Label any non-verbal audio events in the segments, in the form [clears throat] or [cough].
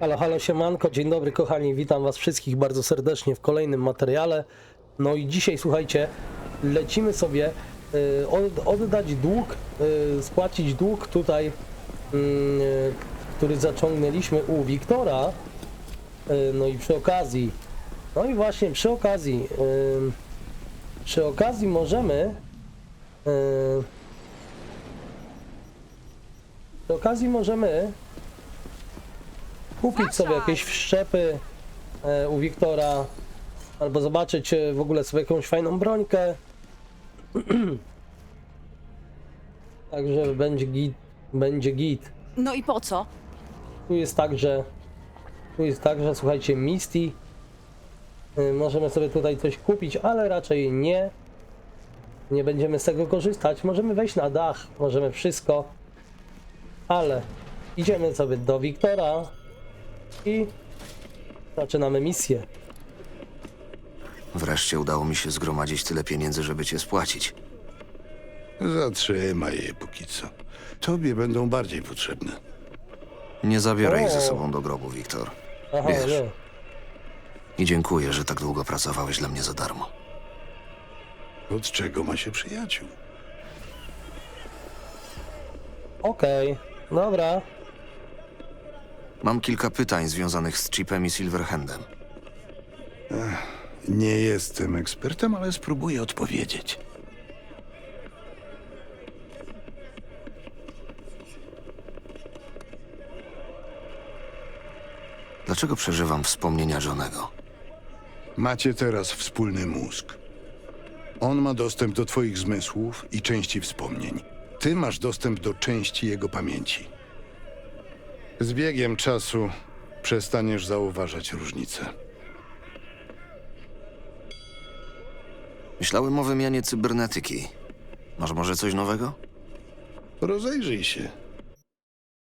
Halo, halo, siemanko, dzień dobry kochani, witam was wszystkich bardzo serdecznie w kolejnym materiale. No i dzisiaj, słuchajcie, lecimy sobie y, od, oddać dług, y, spłacić dług tutaj, y, który zaciągnęliśmy u Wiktora. No i przy okazji, no i właśnie przy okazji, przy okazji możemy, przy okazji możemy kupić sobie jakieś wszczepy e, u Wiktora, albo zobaczyć e, w ogóle sobie jakąś fajną brońkę. [clears throat] Także będzie git, będzie git. No i po co? Tu jest tak, że tu jest tak, że słuchajcie, Misty y, możemy sobie tutaj coś kupić, ale raczej nie. Nie będziemy z tego korzystać. Możemy wejść na dach, możemy wszystko, ale idziemy sobie do Wiktora i zaczynamy misję. Wreszcie udało mi się zgromadzić tyle pieniędzy, żeby cię spłacić. Zatrzymaj je póki co. Tobie będą bardziej potrzebne. Nie zabiorę ich ze sobą do grobu, Wiktor. Aha, Wiesz. nie. I dziękuję, że tak długo pracowałeś dla mnie za darmo. Od czego ma się przyjaciół? Okej, dobra. Mam kilka pytań związanych z Chipem i Silverhandem. Nie jestem ekspertem, ale spróbuję odpowiedzieć. Dlaczego przeżywam wspomnienia Johnego? Macie teraz wspólny mózg. On ma dostęp do twoich zmysłów i części wspomnień. Ty masz dostęp do części jego pamięci. Z biegiem czasu przestaniesz zauważać różnice. Myślałem o wymianie cybernetyki. Masz może coś nowego? Rozejrzyj się.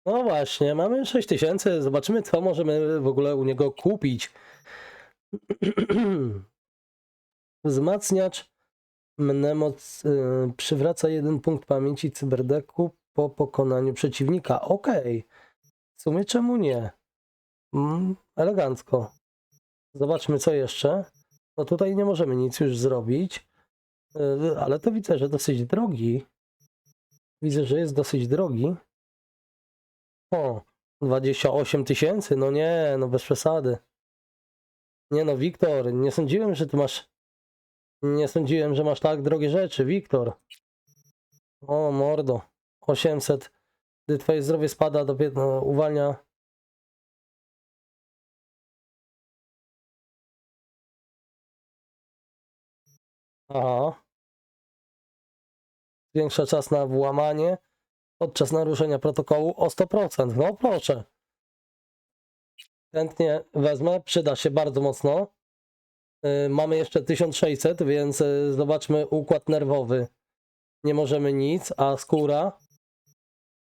No właśnie, mamy 6000, zobaczymy co możemy w ogóle u niego kupić. [clears throat] Wzmacniacz mnemoc y, przywraca jeden punkt pamięci cyberdeku po pokonaniu przeciwnika. Okej, w sumie czemu nie? Mm, elegancko. Zobaczmy co jeszcze. No tutaj nie możemy nic już zrobić, y, ale to widzę, że dosyć drogi. Widzę, że jest dosyć drogi. O, 28 tysięcy? No nie, no bez przesady. Nie no, Wiktor, nie sądziłem, że ty masz. Nie sądziłem, że masz tak drogie rzeczy, Wiktor. O, mordo. 800. Gdy twoje zdrowie spada do no, uwalnia. Aha. Zwiększa czas na włamanie podczas naruszenia protokołu o 100%. No proszę. Chętnie wezmę, przyda się bardzo mocno. Yy, mamy jeszcze 1600, więc yy, zobaczmy układ nerwowy. Nie możemy nic, a skóra?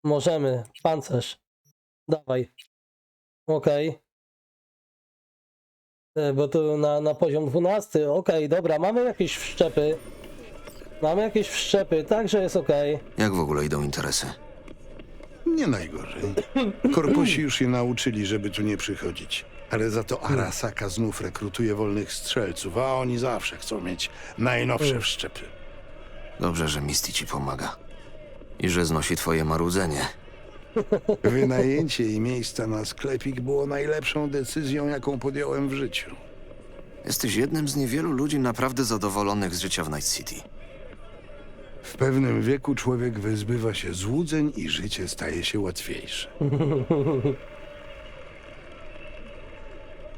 Możemy. Pancerz. Dawaj. Okej. Yy, Bo tu na, na poziom 12. Okej, dobra, mamy jakieś wszczepy. Mamy jakieś wszczepy, także jest okej. Jak w ogóle idą interesy? Nie najgorzej. Korpusi już się nauczyli, żeby tu nie przychodzić. Ale za to Arasaka znów rekrutuje wolnych strzelców, a oni zawsze chcą mieć najnowsze wszczepy. Dobrze, że Misty ci pomaga. I że znosi twoje marudzenie. Wynajęcie jej miejsca na sklepik było najlepszą decyzją, jaką podjąłem w życiu. Jesteś jednym z niewielu ludzi naprawdę zadowolonych z życia w Night City. W pewnym wieku człowiek wyzbywa się złudzeń i życie staje się łatwiejsze.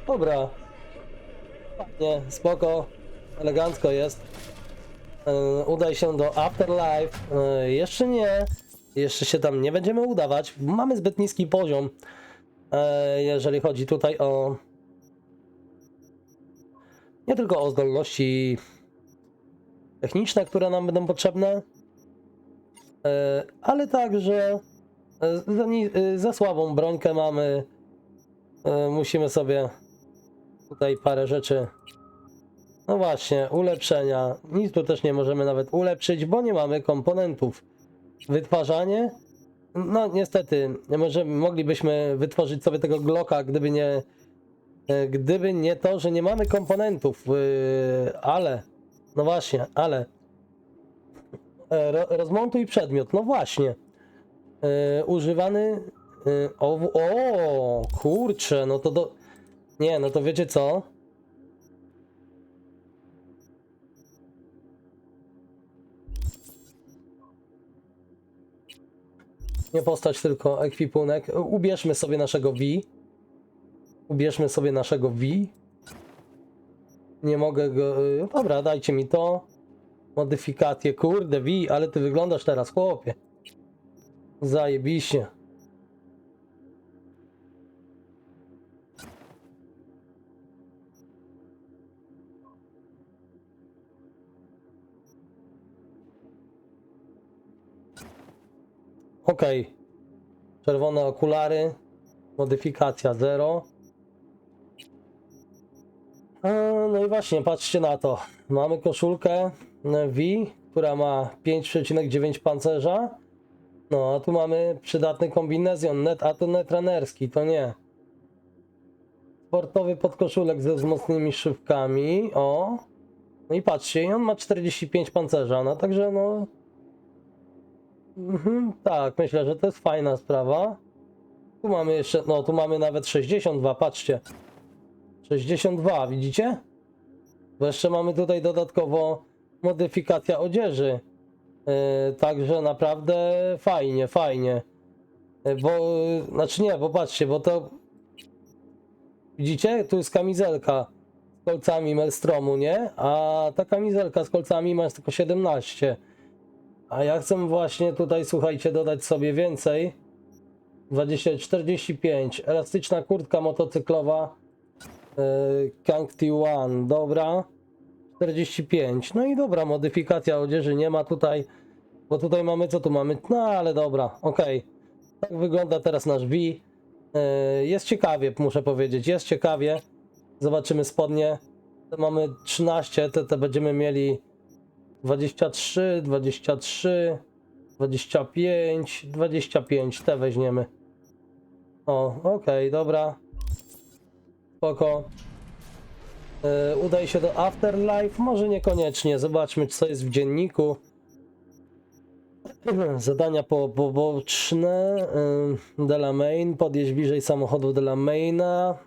Dobra. Spoko. Elegancko jest. Yy, udaj się do Afterlife. Yy, jeszcze nie. Jeszcze się tam nie będziemy udawać. Mamy zbyt niski poziom. Yy, jeżeli chodzi tutaj o. Nie tylko o zdolności techniczne, które nam będą potrzebne, ale także za, słabą brońkę mamy. Musimy sobie tutaj parę rzeczy. No właśnie, ulepszenia. Nic tu też nie możemy nawet ulepszyć, bo nie mamy komponentów. Wytwarzanie No niestety, może moglibyśmy wytworzyć sobie tego Glocka, gdyby nie e, gdyby nie to, że nie mamy komponentów, yy, ale no właśnie, ale E, ro, rozmontuj przedmiot, no właśnie. Używany o, o kurczę, no to do nie, no to wiecie co? Nie postać, tylko ekwipunek. Ubierzmy sobie naszego V. Ubierzmy sobie naszego V. Nie mogę go. y, Dobra, dajcie mi to. Modyfikacje. Kurde, V, ale ty wyglądasz teraz, chłopie. Zajebiście. Ok. Czerwone okulary. Modyfikacja 0. A, No i właśnie, patrzcie na to. Mamy koszulkę V, która ma 5,9 pancerza. No, a tu mamy przydatny kombinezjon net, a to netranerski, to nie. Sportowy podkoszulek ze wzmocnionymi szybkami. O. No i patrzcie, on ma 45 pancerza, no także no. Mhm, tak, myślę, że to jest fajna sprawa. Tu mamy jeszcze, no tu mamy nawet 62, patrzcie. 62, widzicie? Bo jeszcze mamy tutaj dodatkowo modyfikacja odzieży. Yy, także naprawdę fajnie, fajnie. Yy, bo, znaczy nie, bo patrzcie, bo to... Widzicie? Tu jest kamizelka z kolcami Melstromu, nie? A ta kamizelka z kolcami ma tylko 17. A ja chcę właśnie tutaj, słuchajcie, dodać sobie więcej. 20, 45. Elastyczna kurtka motocyklowa. Yy, T1, dobra. 45. No i dobra, modyfikacja odzieży nie ma tutaj. Bo tutaj mamy, co tu mamy? No ale dobra, okej. Tak wygląda teraz nasz V. Yy, Jest ciekawie, muszę powiedzieć, jest ciekawie. Zobaczymy spodnie. Te mamy 13, te, te będziemy mieli 23, 23, 25, 25, te weźmiemy. O, okej, dobra. Spoko. Yy, udaj się do Afterlife? Może niekoniecznie. Zobaczmy, co jest w dzienniku. [clears throat] Zadania po, poboczne. Yy, Delamain. Podjeźdź bliżej samochodu Delamaina.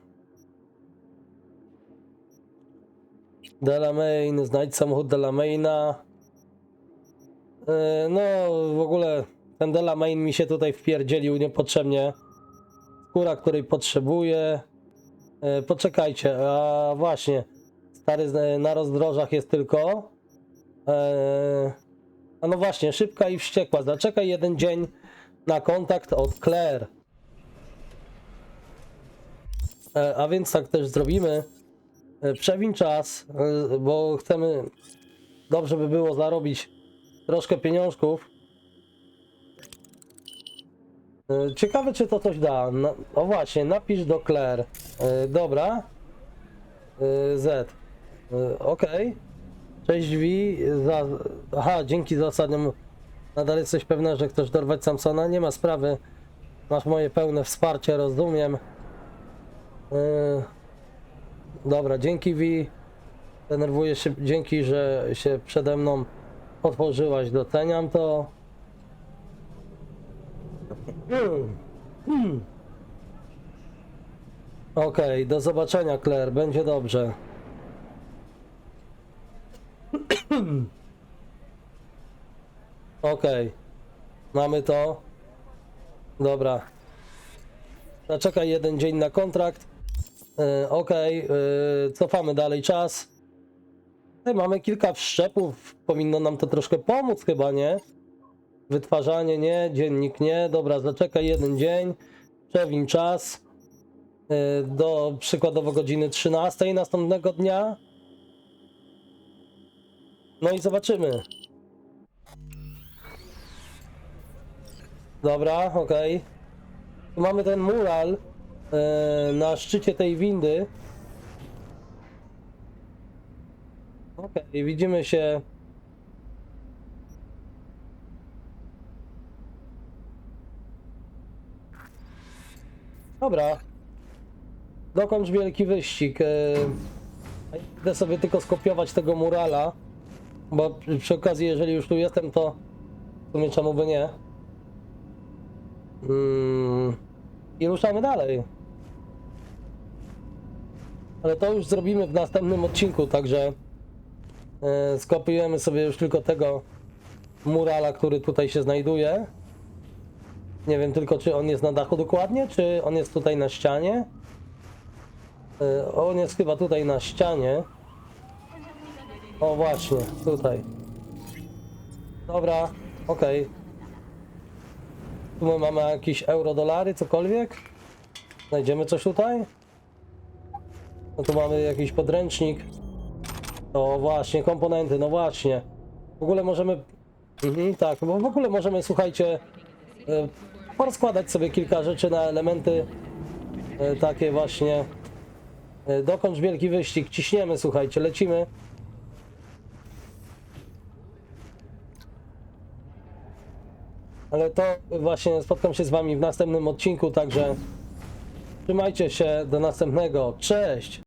Delamain. Znajdź samochód Delamaina. Yy, no, w ogóle ten Delamain mi się tutaj wpierdzielił niepotrzebnie. Skóra, której potrzebuję. E, Poczekajcie, a właśnie, stary na rozdrożach jest tylko. E, a no właśnie, szybka i wściekła. Zaczekaj jeden dzień na kontakt od Claire. A więc tak też zrobimy. Przewin czas, bo chcemy. Dobrze by było zarobić troszkę pieniążków. E, Ciekawe, czy to coś da. No, o właśnie, napisz do Claire. E, dobra. E, Z. E, Okej. Cześć Wi. Za... Aha, dzięki za. Nadal jesteś pewna, że chcesz dorwać Samsona? Nie ma sprawy. Masz moje pełne wsparcie, rozumiem. Dobra, dzięki Wi. Denerwuję się, dzięki, że się przede mną otworzyłaś. Doceniam to. Mm. Mm. Okej, do zobaczenia, Claire. Będzie dobrze. Okej. Mamy to. Dobra. Zaczekaj jeden dzień na kontrakt. Yy, Okej, yy, cofamy dalej czas. Mamy kilka wszczepów. Powinno nam to troszkę pomóc chyba, nie? Wytwarzanie nie, dziennik nie. Dobra, zaczekaj jeden dzień. Przewin czas. Yy, Do przykładowo godziny 13 następnego dnia. No i zobaczymy. Dobra, okej. Tu mamy ten mural e, na szczycie tej windy. Okej, widzimy się. Dobra. Dokończ wielki wyścig. e, Idę sobie tylko skopiować tego murala, bo przy- okazji, jeżeli już tu jestem, to w sumie czemu by nie. Mm, I ruszamy dalej. Ale to już zrobimy w następnym odcinku, także skopiujemy sobie już tylko tego murala, który tutaj się znajduje. Nie wiem tylko, czy on jest na dachu dokładnie, czy on jest tutaj na ścianie. E, On jest chyba tutaj na ścianie. O właśnie, tutaj. Dobra, okej. Tu my mamy jakieś euro, dolary, cokolwiek. Znajdziemy coś tutaj? No tu mamy jakiś podręcznik. O właśnie, komponenty, no właśnie. W ogóle możemy... Mhm, tak, bo w ogóle możemy, słuchajcie, e, porozkładać sobie kilka rzeczy na elementy e, takie właśnie. E, Dokończ wielki wyścig, ciśniemy, słuchajcie, lecimy. Ale to właśnie spotkam się z wami w następnym odcinku, także trzymajcie się, do następnego, cześć!